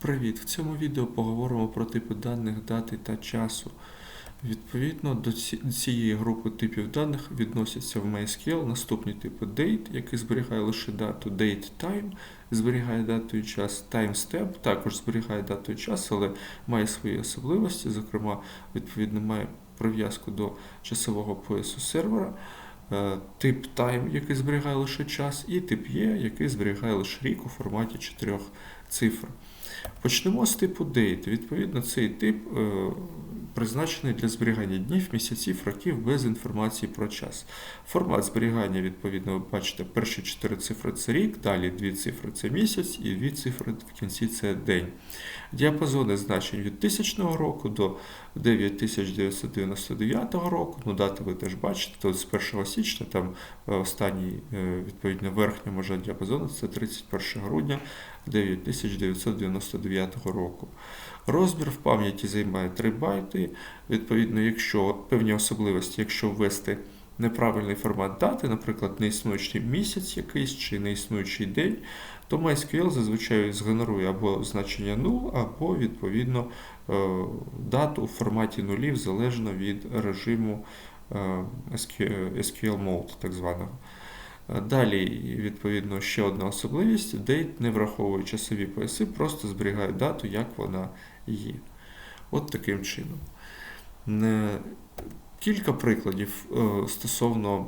Привіт! В цьому відео поговоримо про типи даних дати та часу. Відповідно до цієї групи типів даних відносяться в MySQL наступні типи date, який зберігає лише дату, date time, зберігає дату і час, timestamp, також зберігає дату і час, але має свої особливості, зокрема, відповідно, має прив'язку до часового поясу сервера. Е, Тип time, який зберігає лише час, і тип є, який зберігає лише рік у форматі чотирьох цифр. Почнемо з типу date. Відповідно, цей тип е, призначений для зберігання днів, місяців, років без інформації про час. Формат зберігання, відповідно, ви бачите, перші чотири цифри це рік, далі дві цифри це місяць і дві цифри в кінці це день. Діапазони значень від 1000 року до 9999 року. Ну, дати ви теж бачите, тут з 1 січня, там е, останній, е, відповідно, верхня межа діапазону це 31 грудня 9999 року. Розмір в пам'яті займає 3 байти. Відповідно, якщо певні особливості, якщо ввести неправильний формат дати, наприклад, неіснуючий місяць якийсь чи неіснуючий день, то MySQL зазвичай згенерує або значення 0, або відповідно е, дату у форматі нулів залежно від режиму е, SQL Mode, так званого. Е, Далі, відповідно, ще одна особливість: date не враховує часові пояси, просто зберігає дату, як вона є. От таким чином. Е, Кілька прикладів е, стосовно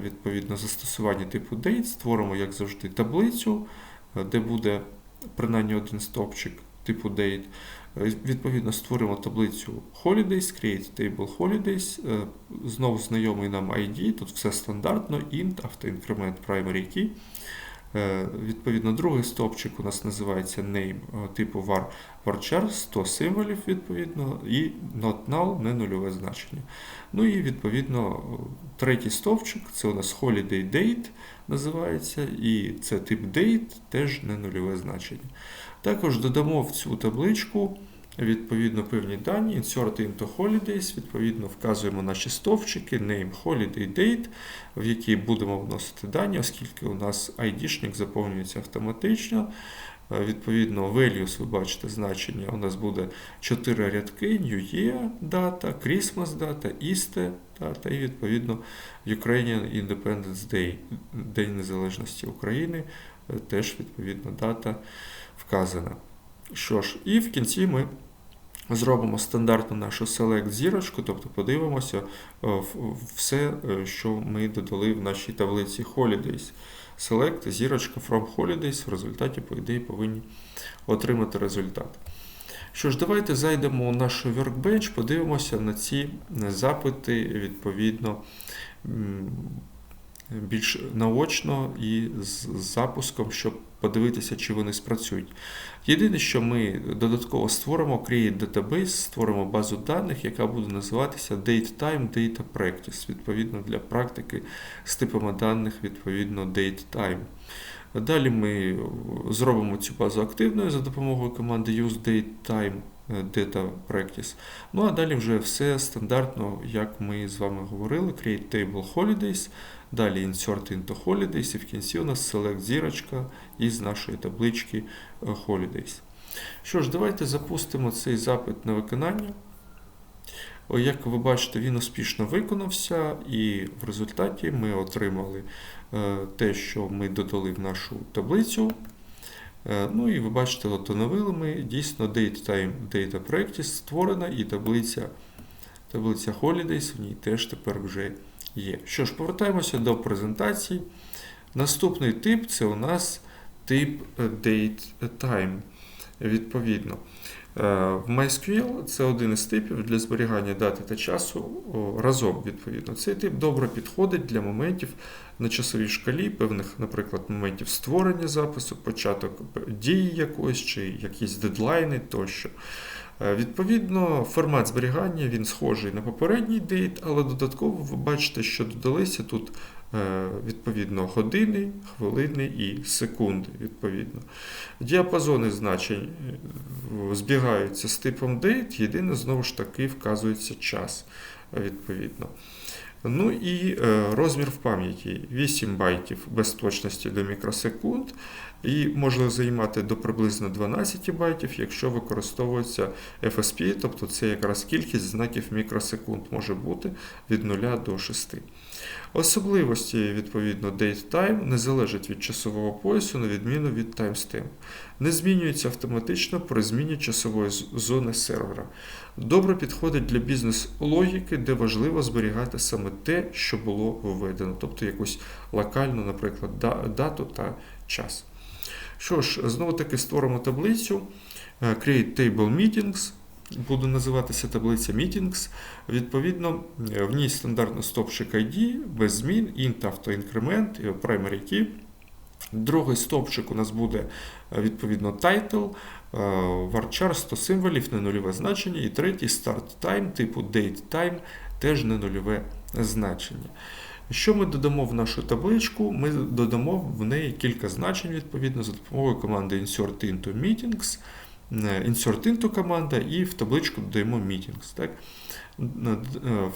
відповідно застосування типу date. Створимо, як завжди, таблицю, де буде принаймні один стовпчик типу date. Е, Відповідно, створимо таблицю holidays, create table holidays. Е, Знову знайомий нам ID, тут все стандартно, int, автоінкремент primary key. Е, Відповідно, другий стовпчик у нас називається name типу var, varchar, 100 символів, відповідно, і not null, не нульове значення. Ну і відповідно третій стовпчик це у нас holiday date називається, і це тип date, теж не нульове значення. Також додамо в цю табличку відповідно певні дані, insert into holidays, відповідно вказуємо наші стовпчики, name holiday date, в які будемо вносити дані, оскільки у нас ID-шник заповнюється автоматично. Е, Відповідно, values, ви бачите, значення у нас буде 4 рядки, New Year дата, Christmas дата, Easter дата і відповідно Ukrainian Independence Day, День Незалежності України, е, теж відповідно дата вказана. Що ж, і в кінці ми зробимо стандартну нашу select зірочку, тобто подивимося е, все, е, що ми додали в нашій таблиці Holidays. Select зірочка from Holidays, в результаті, по ідеї, повинні отримати результат. Що ж, давайте зайдемо у наш workbench, подивимося на ці запити відповідно більш наочно і з запуском, щоб подивитися, чи вони спрацюють. Єдине, що ми додатково створимо Create Database, створимо базу даних, яка буде називатися DateTime Data Practice, відповідно для практики з типами даних, відповідно DateTime. Далі ми зробимо цю базу активною за допомогою команди useDateTime е, Data Practice. Ну а далі вже все стандартно, як ми з вами говорили, Create Table Holidays, далі Insert into Holidays, і в кінці у нас Select зірочка із нашої таблички е, Holidays. Що ж, давайте запустимо цей запит на виконання. Як ви бачите, він успішно виконався, і в результаті ми отримали е, те, що ми додали в нашу таблицю. Е, Ну і ви бачите, от оновили ми дійсно DateTime Data Practice створена, і таблиця, таблиця Holidays в ній теж тепер вже є. Що ж, повертаємося до презентації. Наступний тип це у нас тип е, DateTime. Відповідно. Е, В MySQL це один із типів для зберігання дати та часу разом. Відповідно, цей тип добре підходить для моментів на часовій шкалі, певних, наприклад, моментів створення запису, початок дії якоїсь чи якісь дедлайни тощо. Е, Відповідно, формат зберігання він схожий на попередній дейт, але додатково ви бачите, що додалися тут е, відповідно години, хвилини і секунди. Відповідно. Діапазони значень е, збігаються з типом date, єдине знову ж таки вказується час. Відповідно. Ну і розмір в пам'яті 8 байтів без точності до мікросекунд, і може займати до приблизно 12 байтів, якщо використовується FSP, тобто це якраз кількість знаків мікросекунд може бути від 0 до 6. Особливості, відповідно, date-time не залежать від часового поясу, на відміну від timestamp. Не змінюється автоматично при зміні часової зони сервера. Добре підходить для бізнес-логіки, де важливо зберігати саме те, що було введено, тобто якусь локальну, наприклад, дату та час. Що ж, знову таки створимо таблицю е, Create Table Meetings. Буде називатися таблиця Meetings. Відповідно, е, в ній стандартно стовпчик ID, без змін, int автоінкремент, е, primary key. Другий стовпчик у нас буде відповідно title, varchar 100 символів, не нульове значення. І третій start time, типу date time, теж не нульове значення. Що ми додамо в нашу табличку? Ми додамо в неї кілька значень відповідно за допомогою команди insert into meetings, insert into команда, і в табличку додаємо meetings. Так? Е,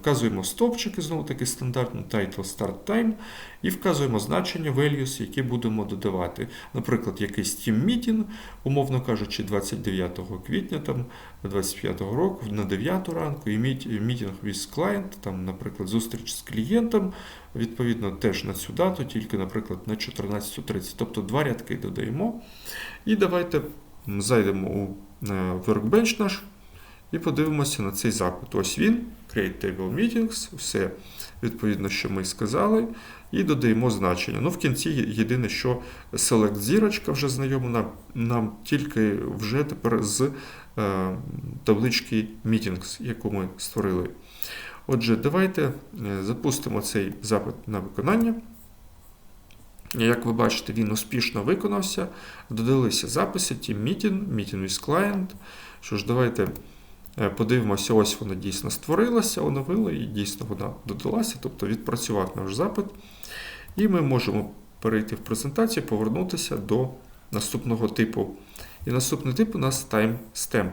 Вказуємо стовпчики, знову таки стандартно title start time, і вказуємо значення values, які будемо додавати. Наприклад, якийсь team meeting, умовно кажучи, 29 квітня там, 25 року на 9 ранку, і meet- meeting with client, там, наприклад, зустріч з клієнтом, відповідно, теж на цю дату, тільки, наприклад, на 14.30. Тобто два рядки додаємо. І давайте м, зайдемо у е, workbench наш і подивимося на цей запит. Ось він, Create Table Meetings, все відповідно, що ми сказали, і додаємо значення. Ну, в кінці єдине, що Select зірочка вже знайома нам, нам тільки вже тепер з е, таблички Meetings, яку ми створили. Отже, давайте е, запустимо цей запит на виконання. Як ви бачите, він успішно виконався. Додалися записи, Team Meeting, Meeting with Client. Що ж, давайте е, подивимося, ось вона дійсно створилася, оновила і дійсно вона додалася, тобто відпрацював наш запит. І ми можемо перейти в презентацію, повернутися до наступного типу. І наступний тип у нас timestamp.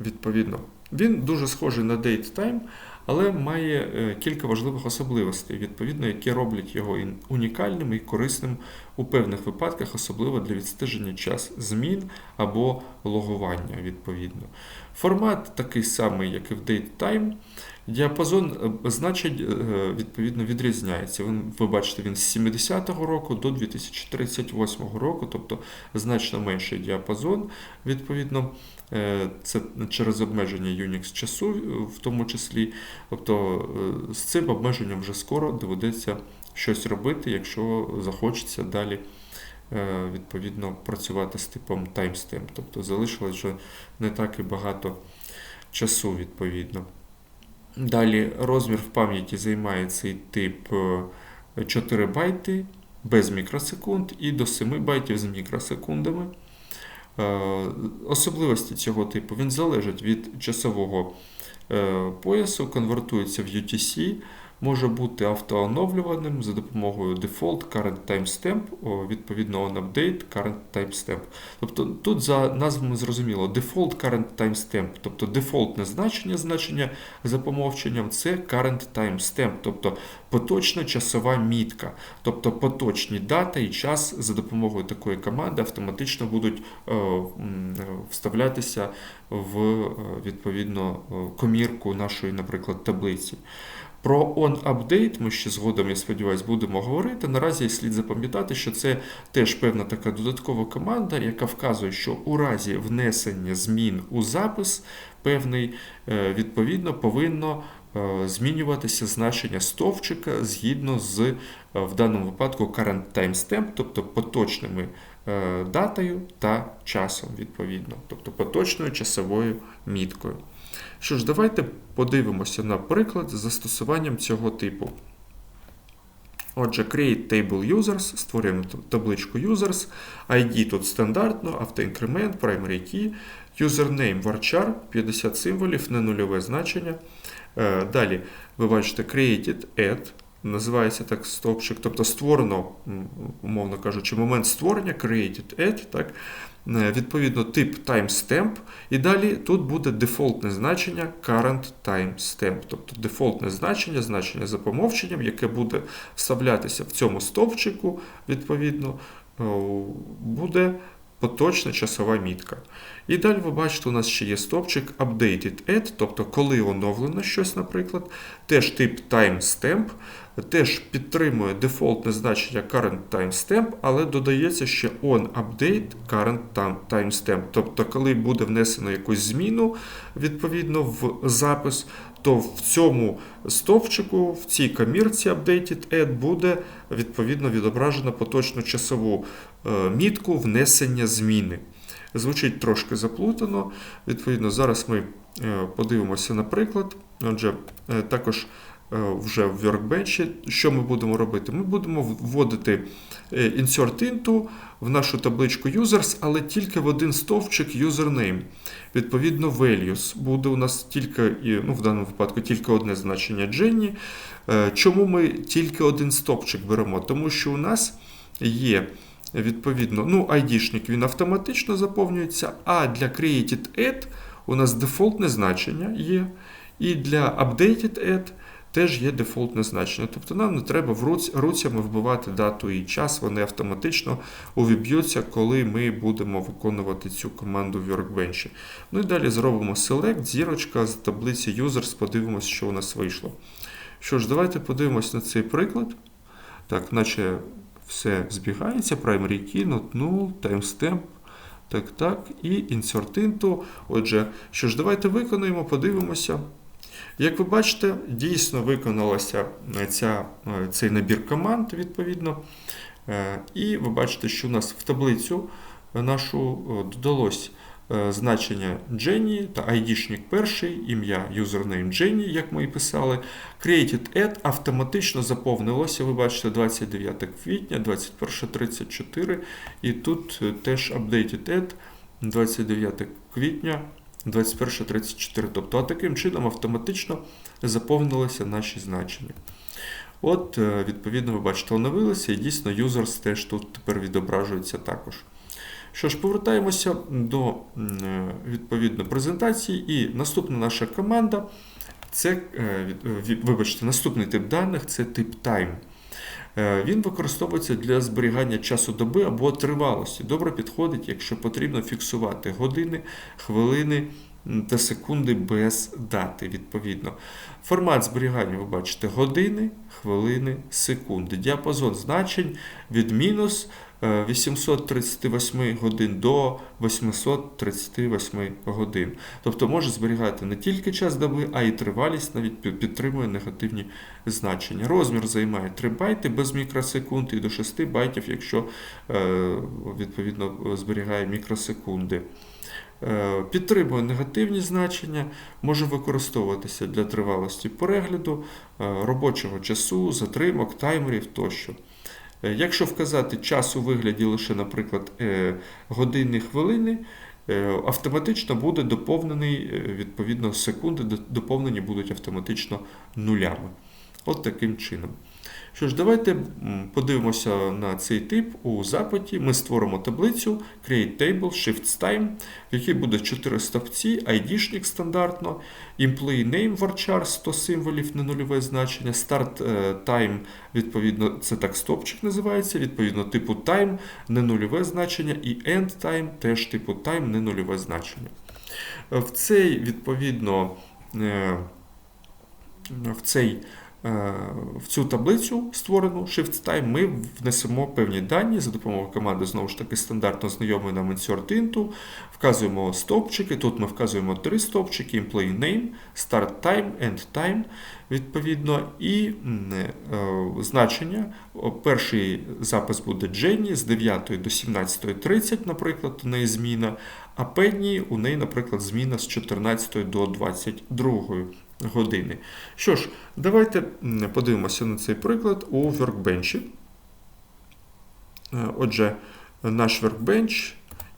Відповідно, він дуже схожий на date-time, але має е, кілька важливих особливостей, відповідно, які роблять його унікальним і корисним у певних випадках, особливо для відстеження час змін або логування. Відповідно. Формат такий самий, як і в DateTime. Діапазон е, значень е, відповідно відрізняється. Він, ви бачите, він з 70-го року до 2038 року, тобто значно менший діапазон. Відповідно, е, це через обмеження Unix часу, в тому числі. Тобто з цим обмеженням вже скоро доведеться щось робити, якщо захочеться далі відповідно працювати з типом timestamp. Тобто залишилось вже не так і багато часу відповідно. Далі розмір в пам'яті займає цей тип е, 4 байти без мікросекунд і до 7 байтів з мікросекундами. Е, Особливості цього типу він залежить від часового е, поясу, конвертується в UTC, може бути автооновлюваним за допомогою default current timestamp, відповідно on update current timestamp. Тобто тут за назвами зрозуміло default current timestamp, тобто дефолтне значення, значення за помовченням це current timestamp, тобто поточна часова мітка, тобто поточні дата і час за допомогою такої команди автоматично будуть вставлятися в відповідно комірку нашої, наприклад, таблиці. Про on-update ми ще згодом, я сподіваюся, будемо говорити. Наразі слід запам'ятати, що це теж певна така додаткова команда, яка вказує, що у разі внесення змін у запис певний, е, відповідно, повинно е, змінюватися значення стовпчика згідно з, е, в даному випадку, current timestamp, тобто поточними датою та часом, відповідно, тобто поточною часовою міткою. Що ж, давайте подивимося на приклад з застосуванням цього типу. Отже, create table users, створюємо табличку users, ID тут стандартно, автоінкремент, primary key, username varchar, 50 символів, не нульове значення. Е, Далі ви бачите created add, називається так стовпчик, тобто створено, умовно кажучи, момент створення created add, так, відповідно тип timestamp, і далі тут буде дефолтне значення current timestamp, тобто дефолтне значення, значення за помовченням, яке буде вставлятися в цьому стовпчику, відповідно, е, буде поточна часова мітка. І далі ви бачите, у нас ще є стовпчик updated at, тобто коли оновлено щось, наприклад, теж тип timestamp, теж підтримує дефолтне значення current timestamp, але додається ще on update current timestamp. Тобто, коли буде внесено якусь зміну відповідно в запис, то в цьому стовпчику, в цій комірці updated at буде відповідно відображено поточну часову е, мітку внесення зміни. Звучить трошки заплутано. Відповідно, зараз ми е, подивимося на приклад. Отже, е, також вже в Workbench, що ми будемо робити? Ми будемо вводити е, insert into в нашу табличку users, але тільки в один стовпчик username. Відповідно, values буде у нас тільки, ну, в даному випадку тільки одне значення Jenny. Е, Чому ми тільки один стовпчик беремо? Тому що у нас є відповідно, ну, ID-шник він автоматично заповнюється, а для created add у нас дефолтне значення є, і для updated add теж є дефолтне значення. Тобто нам не треба руцями вбивати дату і час, вони автоматично увіб'ються, коли ми будемо виконувати цю команду в Workbench. Ну і далі зробимо select, зірочка з таблиці users, подивимося, що у нас вийшло. Що ж, давайте подивимось на цей приклад. Так, наче все збігається, primary key, not null, timestamp, так, так, і insert into. Отже, що ж, давайте виконаємо, подивимося. Як ви бачите, дійсно виконалася ця, е, цей набір команд, відповідно. Е, І ви бачите, що у нас в таблицю нашу е, додалось е, значення Jenny та ID-шник перший, ім'я username Jenny, як ми і писали. Created add автоматично заповнилося. Ви бачите, 29 квітня, 21.34. І тут е, теж updated add 29 квітня. 21.34. Тобто, таким чином автоматично заповнилися наші значення. От, е, відповідно, ви бачите, оновилися, і дійсно users теж тут тепер відображується також. Що ж, повертаємося до е, відповідно презентації, і наступна наша команда це, е, вибачте, наступний тип даних це тип time. Е, Він використовується для зберігання часу доби або тривалості. Добре підходить, якщо потрібно фіксувати години, хвилини та секунди без дати. Відповідно. Формат зберігання ви бачите години, хвилини, секунди. Діапазон значень від мінус 838 годин до 838 годин. Тобто може зберігати не тільки час доби, а й тривалість навіть підтримує негативні значення. Розмір займає 3 байти без мікросекунд і до 6 байтів, якщо е, відповідно зберігає мікросекунди. Е, Підтримує негативні значення, може використовуватися для тривалості перегляду, е, робочого часу, затримок, таймерів тощо. Е, Якщо вказати час у вигляді лише, наприклад, е, години, хвилини, е, автоматично буде доповнений, відповідно, секунди доповнені будуть автоматично нулями. От таким чином. Що ж, давайте подивимося на цей тип у запиті. Ми створимо таблицю Create Table Shift Time, в якій буде 4 стовпці, ID-шник стандартно, Employee Name varchar 100 символів на нульове значення, Start е, Time, відповідно, це так стопчик називається, відповідно, типу Time не нульове значення, і End Time теж типу Time не нульове значення. Е, В цей, відповідно, е, в цей в цю таблицю створену Shift Time ми внесемо певні дані за допомогою команди, знову ж таки, стандартно знайомої нам insert into, вказуємо стовпчики. Тут ми вказуємо три стовпчики: employee name, start time, end time, відповідно, і е, значення. Перший запис буде Jenny з 9 до 17.30, наприклад, у неї зміна, а Penny у неї, наприклад, зміна з 14 до 22 години. Що ж, давайте подивимося на цей приклад у Workbench. Е, Отже, наш Workbench,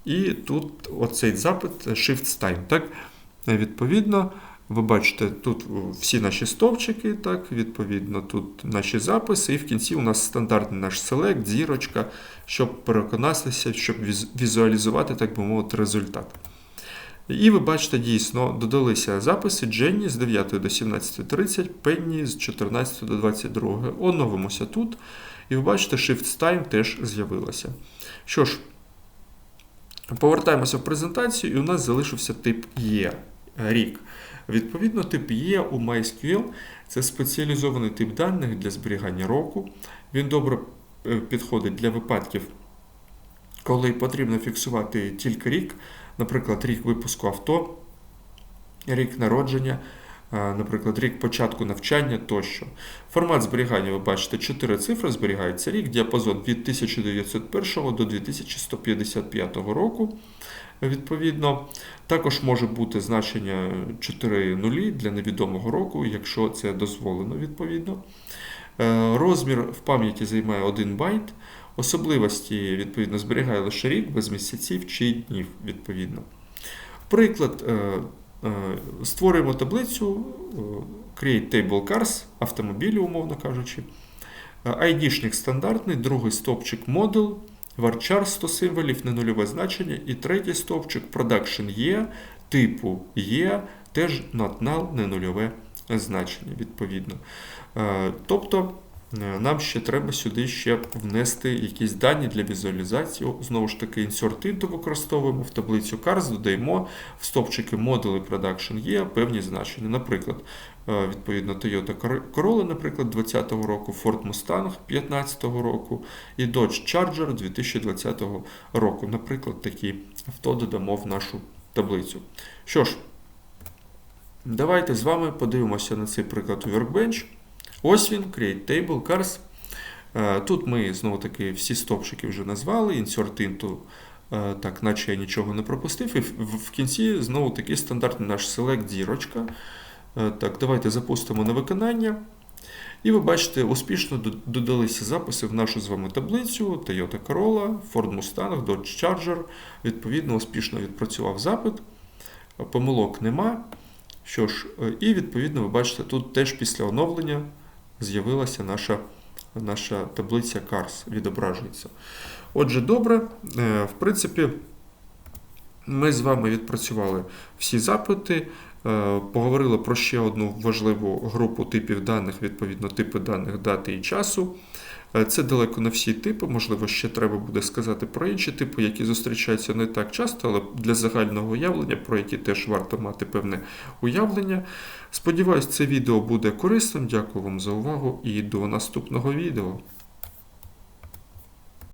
і тут оцей запит Shift Time. Так? Е, Відповідно, Ви бачите, тут всі наші стовпчики, так, відповідно, тут наші записи, і в кінці у нас стандартний наш селект, зірочка, щоб переконатися, щоб візуалізувати, так би мовити, результат. І ви бачите, дійсно, додалися записи Дженні з 9 до 17.30, Пенні з 14 до 22. Оновимося тут. І ви бачите, Shift Time теж з'явилося. Що ж, повертаємося в презентацію, і у нас залишився тип Є рік. Відповідно, тип Є у MySQL це спеціалізований тип даних для зберігання року. Він добре е, підходить для випадків, коли потрібно фіксувати тільки рік, наприклад, рік випуску авто, рік народження, е, наприклад, рік початку навчання тощо. Формат зберігання, ви бачите, 4 цифри зберігається рік, діапазон від 1901 до 2155 року. Відповідно, також може бути значення 4 нулі для невідомого року, якщо це дозволено відповідно. Е, Розмір в пам'яті займає 1 байт. Особливості відповідно зберігає лише рік без місяців чи днів відповідно. Приклад. е, е, Створюємо таблицю е, Create Table Cars, автомобілі, умовно кажучи. ID-шник стандартний, другий стовпчик Model, varchar 100 символів, не нульове значення, і третій стовпчик Production є, типу є, теж not null, не нульове значення, відповідно. Тобто нам ще треба сюди ще внести якісь дані для візуалізації. Знову ж таки, insert використовуємо в таблицю CARS, додаємо в стовпчики Model і Production є певні значення. Наприклад, е, відповідно Toyota Corolla, наприклад, 2020 року, Ford Mustang 2015 року і Dodge Charger 2020 року. Наприклад, такі авто додамо в нашу таблицю. Що ж, давайте з вами подивимося на цей приклад у Workbench. Ось він, Create Table, Cars. Е, Тут ми знову таки всі стопчики вже назвали, Insert into, е, так, наче я нічого не пропустив. І в- кінці знову таки стандартний наш Select зірочка. Е, Так, давайте запустимо на виконання. І ви бачите, успішно додалися записи в нашу з вами таблицю Toyota Corolla, Ford Mustang, Dodge Charger. Відповідно, успішно відпрацював запит. Помилок нема. Що ж, і відповідно, ви бачите, тут теж після оновлення з'явилася наша, наша таблиця CARS, відображується. Отже, добре, Е, в принципі, ми з вами відпрацювали всі запити, поговорили про ще одну важливу групу типів даних, відповідно, типи даних дати і часу. Е, Це далеко не всі типи, можливо, ще треба буде сказати про інші типи, які зустрічаються не так часто, але для загального уявлення, про які теж варто мати певне уявлення. Сподіваюсь, це відео буде корисним. Дякую вам за увагу і до наступного відео.